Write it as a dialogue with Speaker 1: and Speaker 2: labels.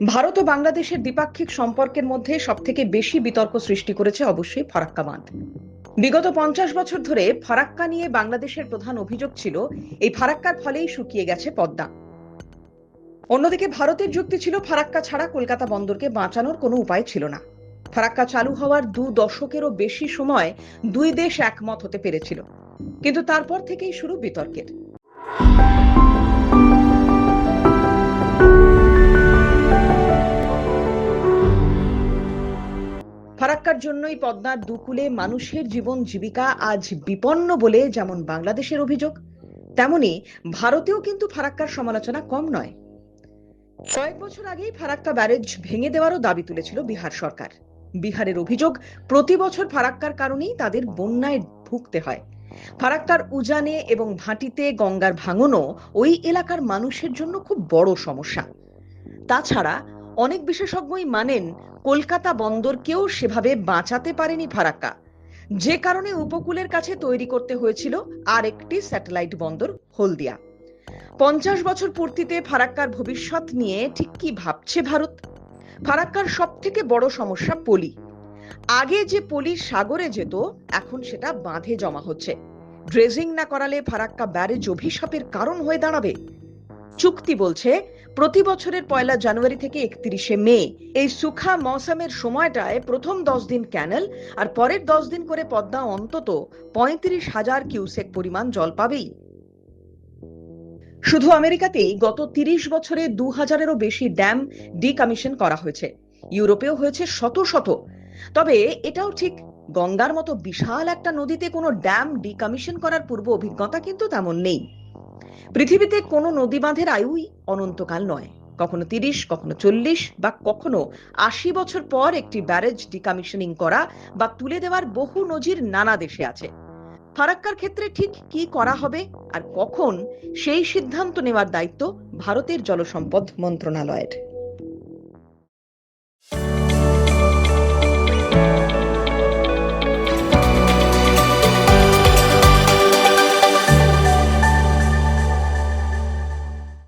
Speaker 1: ভারত ও বাংলাদেশের দ্বিপাক্ষিক সম্পর্কের মধ্যে সবথেকে বেশি বিতর্ক সৃষ্টি করেছে অবশ্যই ফারাক্কা বাঁধ বিগত পঞ্চাশ বছর ধরে ফারাক্কা নিয়ে বাংলাদেশের প্রধান অভিযোগ ছিল, এই ফারাক্কার ফলেই শুকিয়ে গেছে পদ্মা। অন্যদিকে ভারতের যুক্তি ছিল, ফারাক্কা ছাড়া কলকাতা বন্দরকে বাঁচানোর কোনো উপায় ছিল না। ফারাক্কা চালু হওয়ার দু দশকেরও বেশি সময় দুই দেশ একমত হতে পেরেছিল। কিন্তু তারপর থেকেই শুরু বিতর্কের। ফারাক্কার জন্যই পদ্মার দুকুলে মানুষের জীবন জীবিকা আজ বিপন্ন বলে যেমন বাংলাদেশের অভিযোগ, তেমনি ভারতেও কিন্তু ফারাক্কার সমালোচনা কম নয়। কয়েক বছর আগেই ফারাক্কা ব্যারেজ ভেঙে দেওয়ারও দাবি তুলেছিল বিহার সরকার। বিহারের অভিযোগ, প্রতি বছর ফারাক্কার কারণেই তাদের বন্যায় ভুগতে হয়। ফারাক্কার উজানে এবং ভাটিতে গঙ্গার ভাঙনও ওই এলাকার মানুষের জন্য খুব বড় সমস্যা। তাছাড়া অনেক বিশেষজ্ঞই মানেন কলকাতা বন্দরকেও সেভাবে বাঁচাতে পারেনি ফারাক্কা। যে কারণে উপকূলের কাছে তৈরি করতে হয়েছিল আর একটি স্যাটেলাইট বন্দর, হলদিয়া। পঞ্চাশ বছর পূর্তিতে ফারাক্কার ভবিষ্যৎ নিয়ে ঠিক কি ভাবছে ভারত? ফারাক্কার সব থেকে বড় সমস্যা পলি। আগে যে পলি সাগরে যেত, এখন সেটা বাঁধে জমা হচ্ছে। ড্রেজিং না করালে ফারাক্কা ব্যারেজ অভিশাপের কারণ হয়ে দাঁড়াবে। চুক্তি বলছে, প্রতি বছরের পয়লা জানুয়ারি থেকে একত্রিশে মে। এই সুখা মৌসামের সময়টায় প্রথম দশ দিন ক্যানেল আর পরের দশ দিন করে পদ্মা অন্তত পঁয়ত্রিশ হাজার কিউসেক পরিমাণ জল পাবেই। শুধু আমেরিকাতেই গত তিরিশ বছরে দু হাজারেরও বেশি ড্যাম ডিকমিশন করা হয়েছে। ইউরোপেও হয়েছে শত শত। তবে এটাও ঠিক, গঙ্গার মতো বিশাল একটা নদীতে কোনো ড্যাম ডিকমিশন করার পূর্ব অভিজ্ঞতা কিন্তু তেমন নেই। পৃথিবীতে কোনো নদী বাঁধের আয়ুই অনন্তকাল নয়। কখনো তিরিশ, কখনো চল্লিশ বা কখনো আশি বছর পর একটি ব্যারেজ ডিকমিশনিং করা বা তুলে দেওয়ার বহু নজির নানা দেশে আছে। ফারাক্কার ক্ষেত্রে ঠিক কি করা হবে আর কখন সেই সিদ্ধান্ত নেওয়ার দায়িত্ব ভারতের জলসম্পদ মন্ত্রণালয়ের।